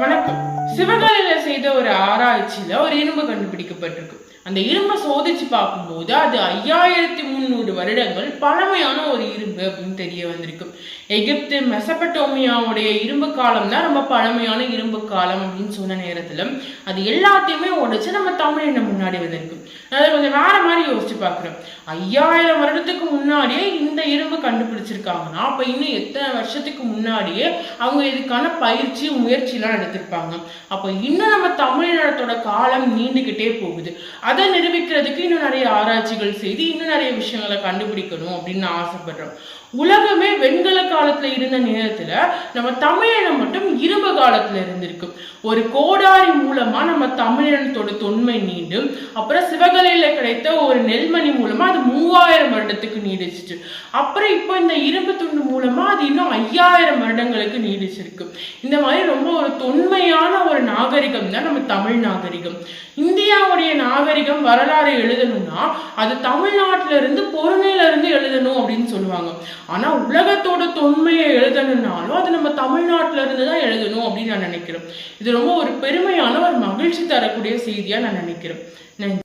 வணக்கம். சிவகாலில ஒரு ஆராய்ச்சியில ஒரு இரும்பு கண்டுபிடிக்கப்பட்டிருக்கு. அந்த இரும்பை சோதிச்சு பார்க்கும்போது அது ஐயாயிரத்தி முந்நூறு வருடங்கள் பழமையான ஒரு இரும்பு அப்படின்னு தெரிய வந்திருக்கு. எகிப்து மெசபட்டோமியாவுடைய இரும்பு காலம் தான் ரொம்ப பழமையான இரும்பு காலம் அப்படின்னு சொன்ன நேரத்துல அது எல்லாத்தையுமே உடைச்சு நம்ம தமிழின முன்னாடி வந்திருக்கு. அதை கொஞ்சம் வேற மாதிரி யோசிச்சு பார்க்குறோம். ஐயாயிரம் வருடத்துக்கு முன்னாடியே இந்த இரும்பு கண்டுபிடிச்சிருக்காங்கன்னா அப்ப இன்னும் எத்தனை வருஷத்துக்கு முன்னாடியே அவங்க இதுக்கான பயிற்சி முயற்சிலாம் எடுத்திருப்பாங்க. அப்போ இன்னும் நம்ம தமிழ்நாட்டோட காலம் நீண்டுகிட்டே போகுது. அதை நிரூபிக்கிறதுக்கு இன்னும் நிறைய ஆராய்ச்சிகள் செய்து இன்னும் நிறைய விஷயங்களை கண்டுபிடிக்கணும் அப்படின்னு நான் ஆசைப்படுறோம் உலகமே வெண்கல காலத்துல இருந்த நேரத்துல நம்ம தமிழினம் மட்டும் இரும்பு காலத்துல இருந்திருக்கு. ஒரு கோடாரி மூலமா நம்ம தமிழினத்தோட தொன்மை நீண்டும் அப்புறம் சிவகலையில கிடைத்த ஒரு நெல்மணி மூலமா அது மூவாயிரம் வருடத்துக்கு நீடிச்சிச்சு. அப்புறம் இப்போ இந்த இரும்பு துண்டு மூலமா அது இன்னும் ஐயாயிரம் வருடங்களுக்கு நீடிச்சிருக்கு இந்த மாதிரி ரொம்ப ஒரு தொன்மையான ஒரு நாகரிகம் தான் நம்ம தமிழ் நாகரிகம். இந்தியாவுடைய நாகரிகம் வரலாறு எழுதணும்னா அது தமிழ்நாட்டில இருந்து பொறுமையில இருந்து எழுதணும் அப்படின்னு சொல்லுவாங்க. ஆனா உலகத்தோட தொன்மையை எழுதணும்னாலும் அது நம்ம தமிழ்நாட்டில இருந்து தான் எழுதணும் அப்படின்னு நான் நினைக்கிறேன். இது ரொம்ப ஒரு பெருமையான ஒரு மகிழ்ச்சி தரக்கூடிய செய்தியா நான் நினைக்கிறேன். நன்றி.